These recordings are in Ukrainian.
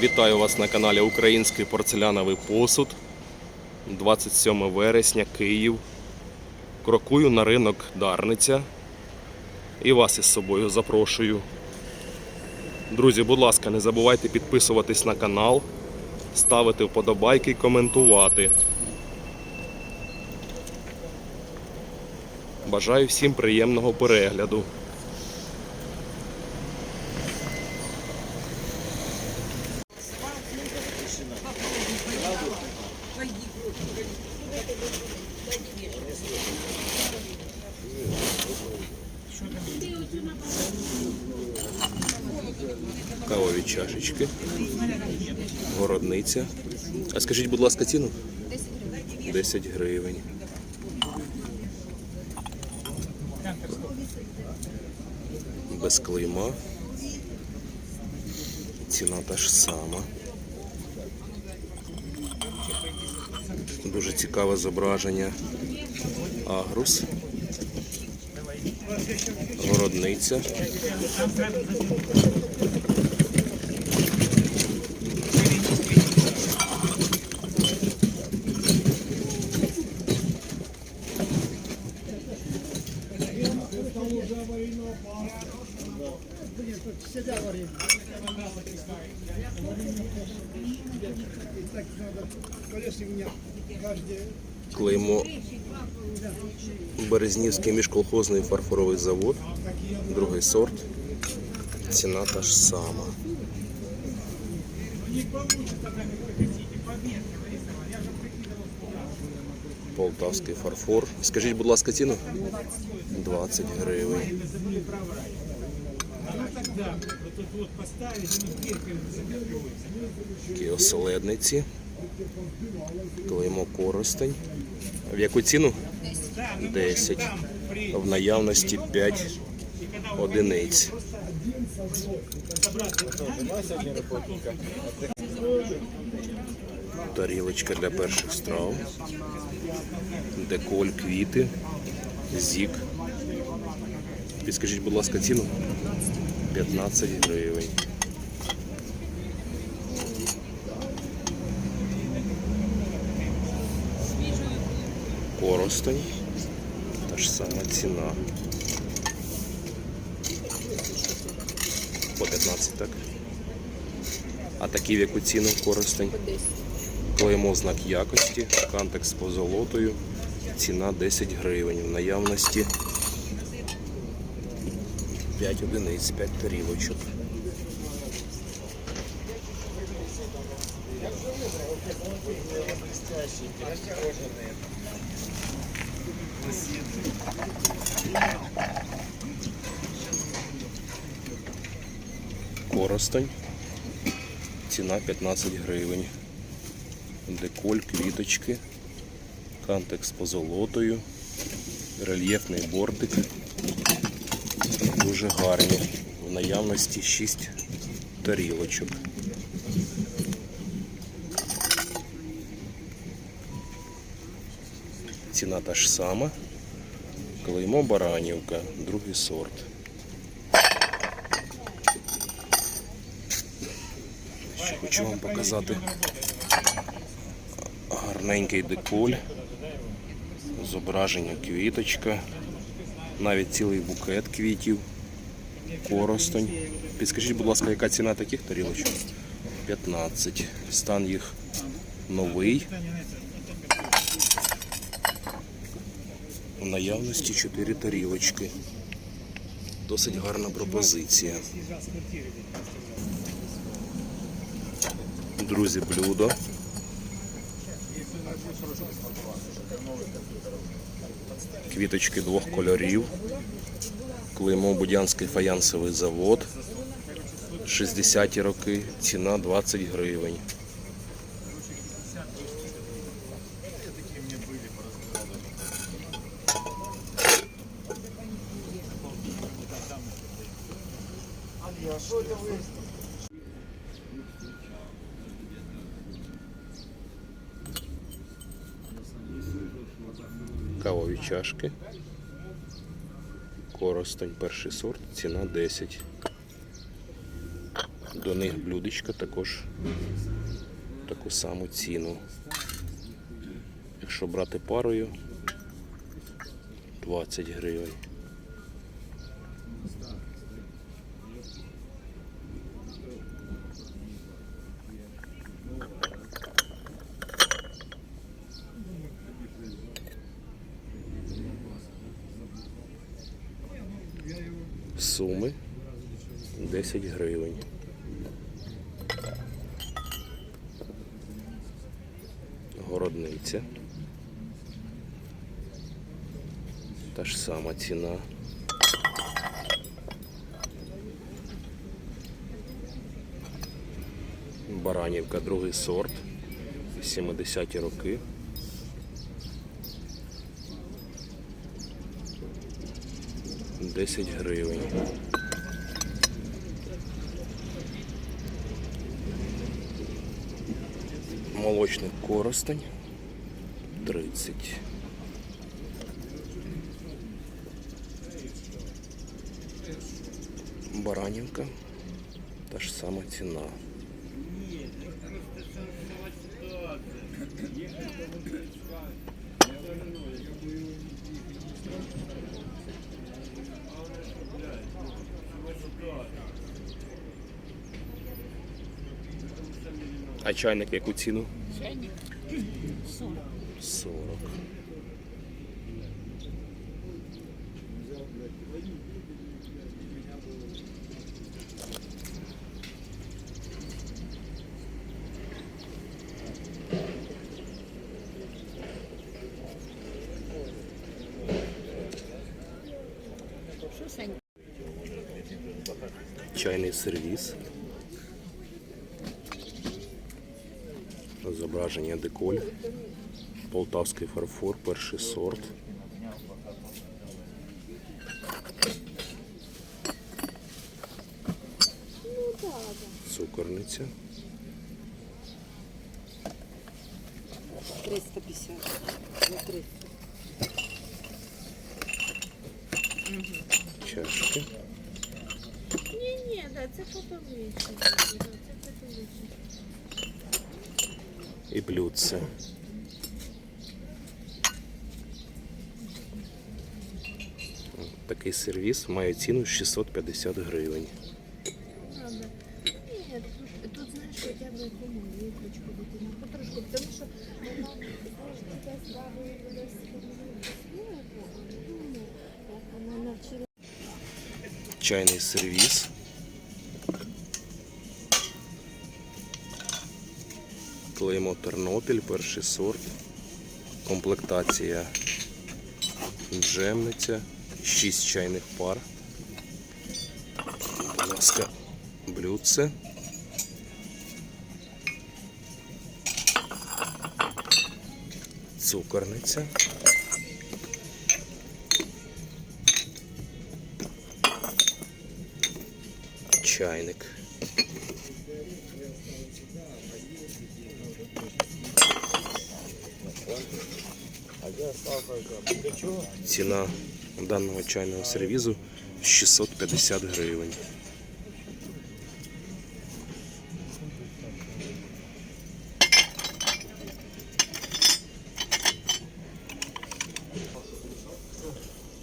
Вітаю вас на каналі Український порцеляновий посуд. 27 вересня, Київ. Крокую на ринок Дарниця. І вас із собою запрошую. Друзі, будь ласка, не забувайте підписуватись на канал, ставити вподобайки і коментувати. Бажаю всім приємного перегляду. Кавові чашечки. Городниця. А скажіть, будь ласка, ціну? 10 гривень. Без клейма. Ціна та ж сама. Дуже цікаве зображення. Агрус. Городниця. Клеймо Березнівський міжколхозний фарфоровий завод. Другий сорт. Ціна та ж сама. Полтавський фарфор. Скажіть, будь ласка, ціну? 20 гривень. Такі оселедниці. Клеймо коростень. В яку ціну? 10. В наявності 5 одиниць. Тарілочка для перших страв. Деколь, квіти, зік. Підскажіть, будь ласка, ціну? 15 гривень. Коростень. Та ж сама ціна. По 15, так? А такі в яку ціну коростень? Клеймо знак якості, кантекс по золотою. Ціна 10 гривень. В наявності 5 одиниць, 5 тарілочок. Коростень. Ціна 15 гривень. Деколь, квіточки, кантекс по золотою, рельєфний бортик. Дуже гарні. В наявності 6 тарілочок. Ціна та ж сама. Клеймо Баранівка, другий сорт. Ще хочу вам показати гарненький деколь, зображення квіточка, навіть цілий букет квітів, коростень. Підскажіть, будь ласка, яка ціна таких тарілочок? 15. Стан їх новий. У наявності 4 тарілочки. Досить гарна пропозиція. Друзі, блюдо. Квіточки двох кольорів. Клеймо Будянський фаянсовий завод. 60-ті роки. Ціна 20 гривень. Кавові чашки. Коростень перший сорт, ціна 10. До них блюдечка також таку саму ціну. Якщо брати парою 20 гривень. Суми 10 гривень. Городниця. Та ж сама ціна. Баранівка, другий сорт. 70-ті роки. Десять гривень. Молочник коростень 30. Баранівка. Та ж сама ціна. А чайник в яку ціну? Чайник 40. 40. Що Сань? Чайний сервіс. Зображення деколь. Полтавський фарфор, перший сорт. Цукорниця. 350. На 300. Чашки. Ні, ні, да, це фотовичі. Це фотовичі. І блюдце. Такий сервіс має ціну 650 гривень. Тут, знаєш, хоча б вітрочку дитина. Потрошку, тому що вона свою слово, ну, вона навчила. Чайний сервіс. Клеймо Тернопіль, перший сорт. Комплектація джемниця. 6 чайних пар. Будь ласка, блюдце. Цукорниця. Чайник. Ціна даного чайного сервізу 650 гривень.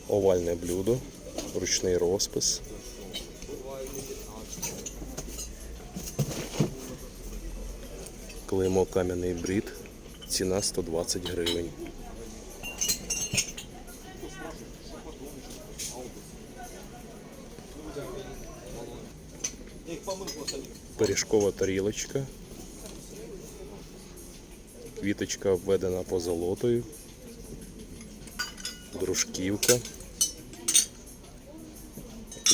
Овальне блюдо, ручний розпис. Клеймо кам'яний брід. Ціна 120 гривень. Пиріжкова тарілочка. Квіточка обведена позолотою. Дружківка.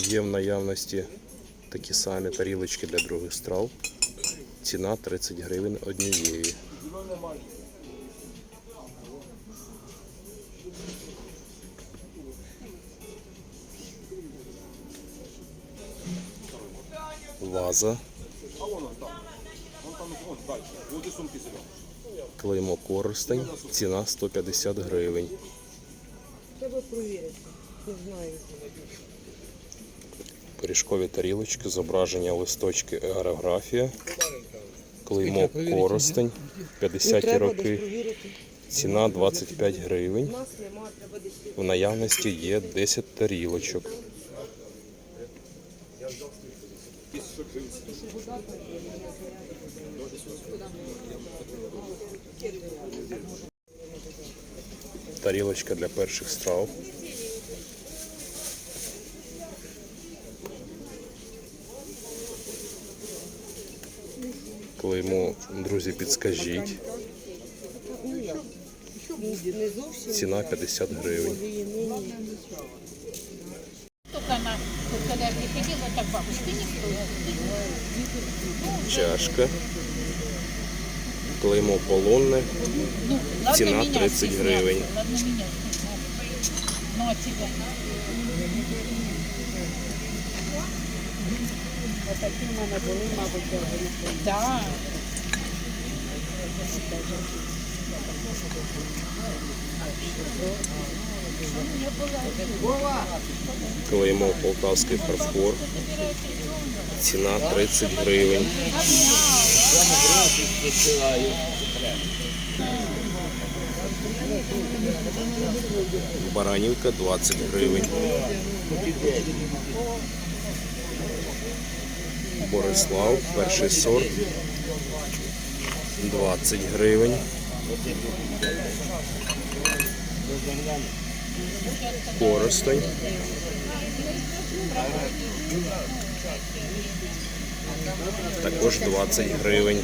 Є в наявності такі самі тарілочки для других страв. Ціна 30 гривень однієї. Ваза. Клеймо користень. Ціна 150 гривень. Треба провірити. Не знаю. Пиріжкові тарілочки, зображення листочки, аерографія, клеймо коростень, 50-ті роки, ціна 25 гривень. В наявності є 10 тарілочок. Тарілочка для перших страв. Клеймо, друзі, підскажіть. Ціна 50 гривень. Только она, вот когда я приходила, так бабушки не стоит. Чашка. Клеймо полонне. Ладно 30 гривень. Отакі в мене були, мабуть. Да. Клеймо полтавський фарфор. Ціна 30 гривень. Баранівка 20 гривень. Борислав, перший сорт. 20 гривень. Коростень. Також 20 гривень.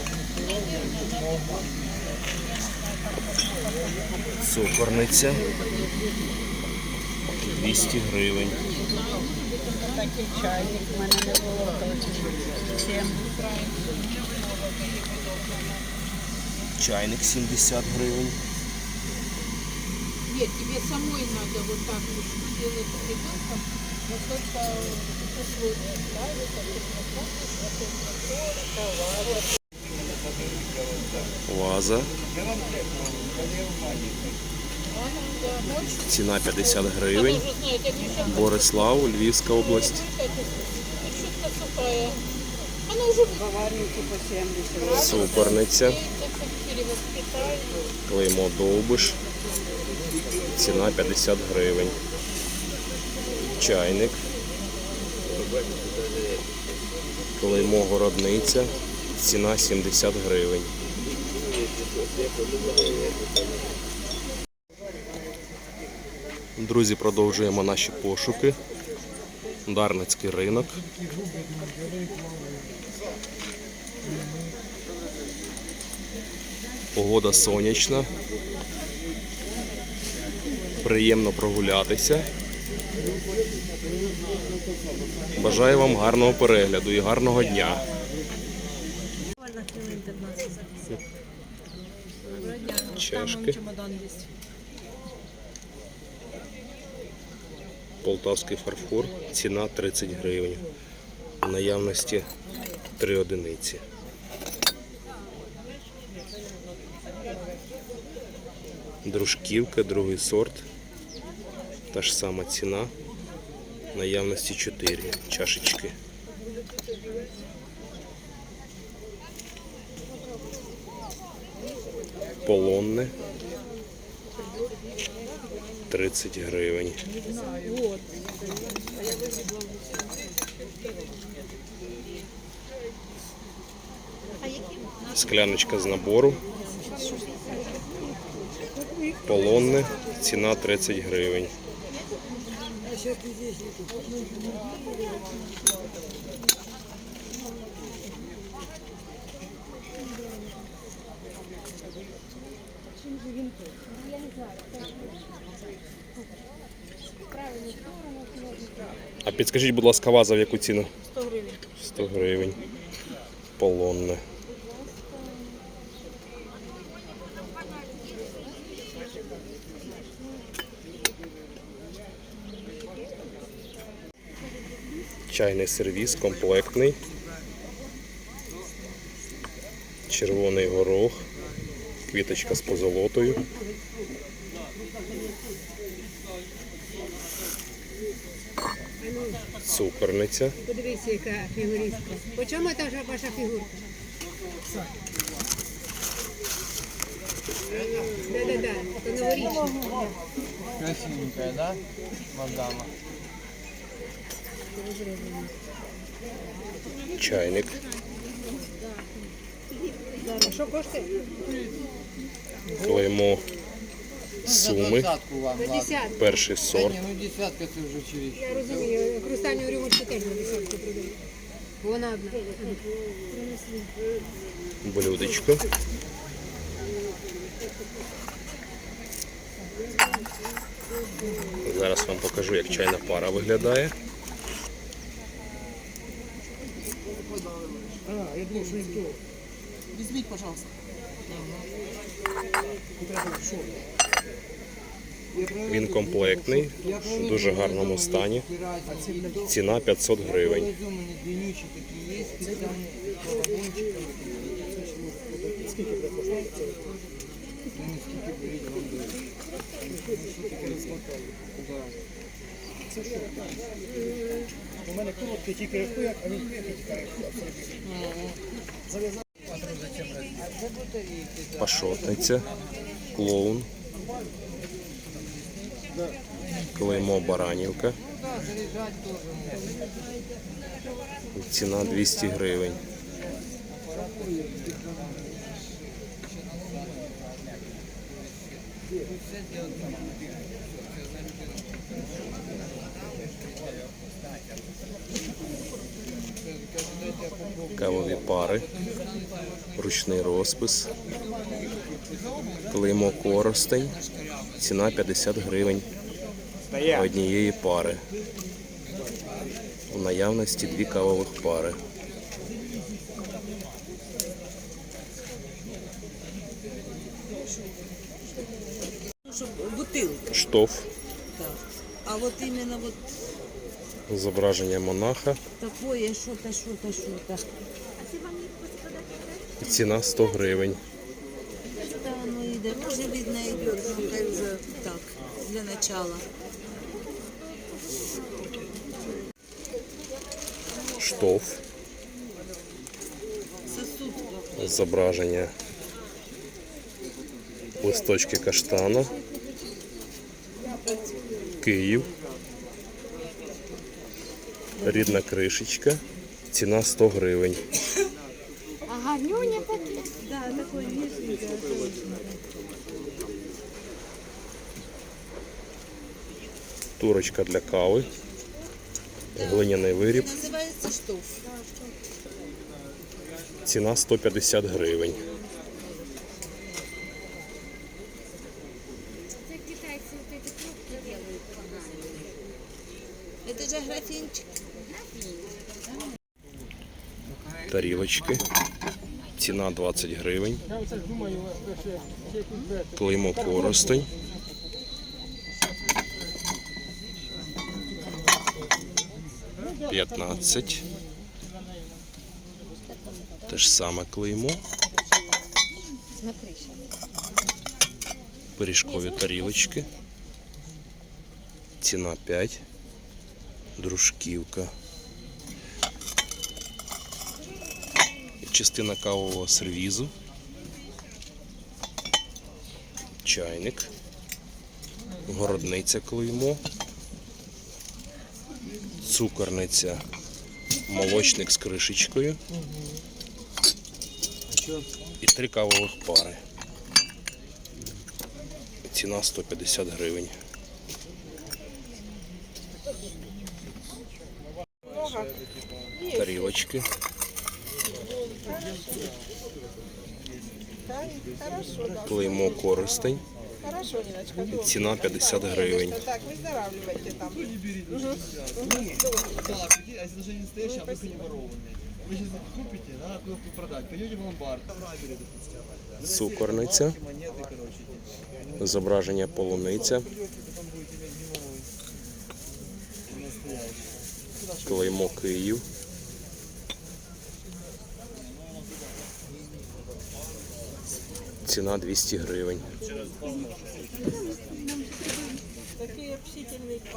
Цукорниця 200 гривень. Такий чайник в мене не було. Чайник 70 гривень. Нет, тебе самой надо вот так вот делать с ребенком, но только условия ставить, а ты посмотришь, а ты Ваза. Ціна 50 гривень. Борислав, Львівська область. шутка сухая. Она уже Баварники по 70. Цукорниця. перевоспитали. Клеймо Довбиш. Ціна 50 гривень. Чайник. Клеймо Городниця. Ціна 70 гривень. Друзі, продовжуємо наші пошуки. Дарницький ринок. Погода сонячна. Приємно прогулятися. Бажаю вам гарного перегляду і гарного дня. Чашки. Полтавський фарфор. Ціна 30 гривень. В наявності 3 одиниці. Дружківка, другий сорт. Та ж сама ціна. Наявності 4 чашечки. Полонне. 30 гривень. Скляночка з набору. Полонне. Ціна 30 гривень. А підскажіть, будь ласка, ваза в яку ціну? 100 гривень. 100 гривень. Полонне. Чайний сервіс комплектний. Червоний горох. Квіточка з позолотою. Цукорниця. Подивіться, яка фігуристка. По чому та вже ваша фігурка? Да-да-да, то новорічна. Красивенькая, да, мадама? Чайник. Що коштує? Клеймо суми. двадцатку вам, ладно. 50. Перший сорт. ну десятка це вже через. Я розумію, хрустальну рюмочку теж на десятку продають. Вона одна. Блюдечко. Зараз вам покажу, як чайна пара виглядає. Візьміть, пожалуйста. Він комплектний, в дуже гарному стані. Ціна 500 гривень. Скільки. У мене короткий тільки рахує, а він тікає. Пашотниця, клоун, клеймо Баранівка. Ціна 200 гривень. Кавові пари, ручний розпис, клеймо коростень, ціна 50 гривень однієї пари. У наявності дві кавових пари. Штоф, А вот именно вот зображення монаха, такое что-то, что-то, что-то. ціна 100 гривень. Да, оно и дороже, видно, идет, ну, как уже так, для начала. Штоф, зображення. Листочки каштана, Київ, рідна кришечка, ціна 100 гривень. Ага, нюня такі. Да, такой нежненький. Турочка для кави, глиняний виріб, Называется штоф. ціна 150 гривень. Тарілочки. Ціна 20 гривень. Клеймо коростень. П'ятнадцять. Те ж саме клеймо. Пиріжкові тарілочки. Ціна 5. Дружківка. Частина кавового сервізу, чайник, городниця клеймо, цукорниця, молочник з кришечкою і три кавових пари. Ціна 150 гривень. Тарілочки. Клеймо користень. Хорошо, Ниночка. Ціна 50 гривень. Так, выздоравливайте там. Да, прикинь, а если даже не настоящий, а только не ворованный. Вы сейчас купите, надо куда-то продать. Пойдете в ломбард. Там рабели, допустим. Цукорниця, Монеты, короче. зображення полуниця, Придете, потом будете иметь геморрой. Настоящий. клеймо Київ. Ціна 200 гривень.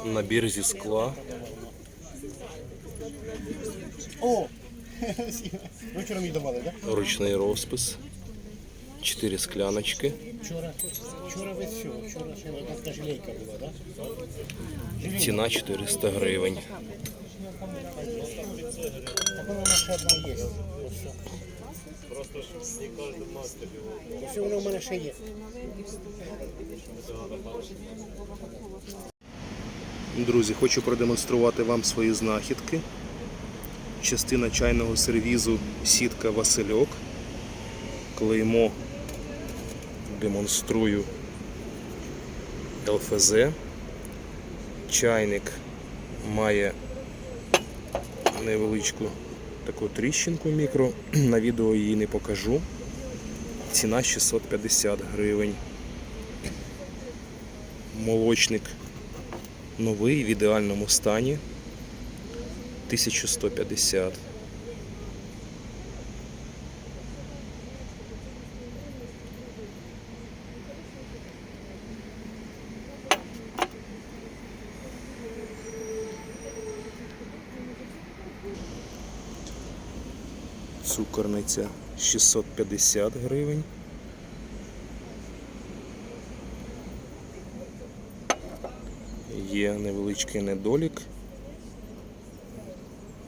Набір зі скла, О! Вчора мені давали, так? Ручний розпис. Чотири скляночки. Вчора, вчора ви все, вчора ще одна жилейка була, так? Ціна 400 гривень. Так вона ще одна є. Все. Просто ж не кожен мастер його. Ось вона у мене ще є. Друзі, хочу продемонструвати вам свої знахідки. Частина чайного сервізу сітка Васильок. Клеймо демонструю ЛФЗ. Чайник має невеличку таку тріщинку мікро. На відео її не покажу. Ціна 650 гривень. Молочник новий в ідеальному стані 1150. Цукорниця 650 гривень. Є невеличкий недолік,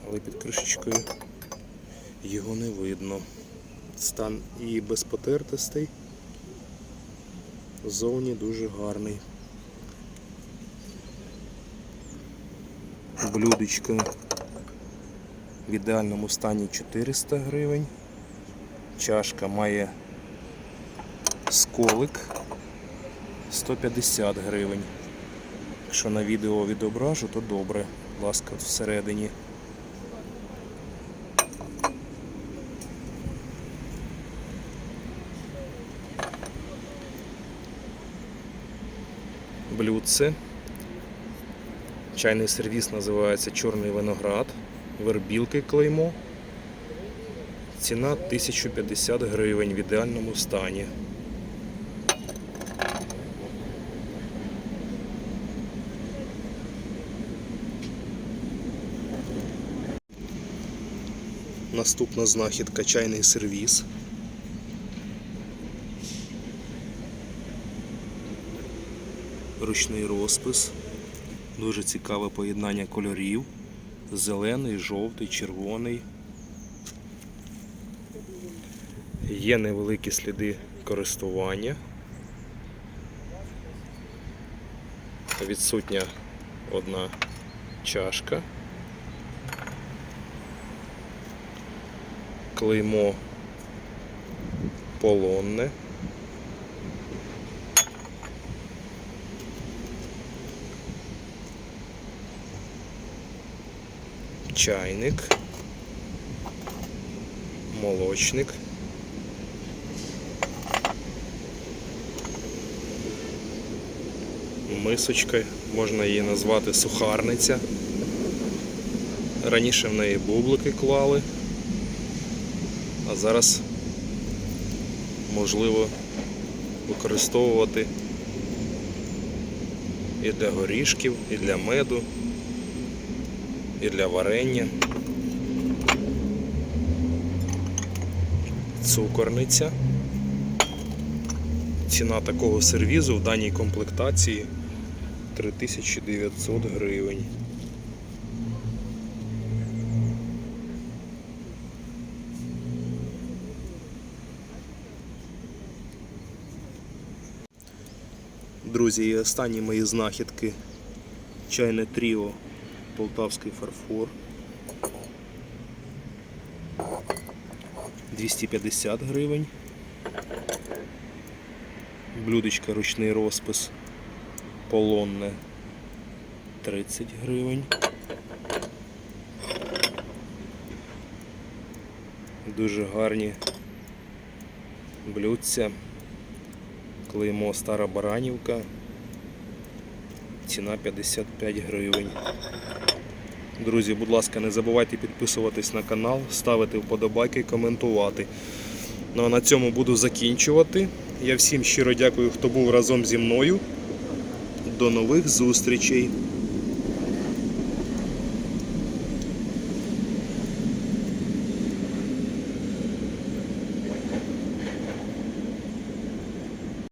але під кришечкою його не видно. Стан і без потертостей. Зовні дуже гарний. Блюдечко в ідеальному стані 400 гривень. Чашка має сколик 150 гривень. Якщо на відео відображу, то добре. Будь ласка, всередині. Блюдце. Чайний сервіс називається Чорний виноград. Вербілки клеймо. Ціна 1050 гривень в ідеальному стані. Наступна знахідка чайний сервіс. Ручний розпис. Дуже цікаве поєднання кольорів. Зелений, жовтий, червоний. Є невеликі сліди користування. Відсутня одна чашка. клеймо полонне. Чайник, молочник. Мисочка, можна її назвати сухарниця. Раніше в неї бублики клали а зараз можливо використовувати і для горішків, і для меду, і для варення. Цукорниця. Ціна такого сервізу в даній комплектації 3900 гривень. Друзі, і останні мої знахідки. Чайне тріо Полтавський фарфор. 250 гривень. Блюдечко ручний розпис полонне 30 гривень. Дуже гарні блюдця. Клеймо Стара Баранівка. Ціна 55 гривень. Друзі, будь ласка, не забувайте підписуватись на канал, ставити вподобайки, коментувати. Ну а на цьому буду закінчувати. Я всім щиро дякую, хто був разом зі мною. До нових зустрічей!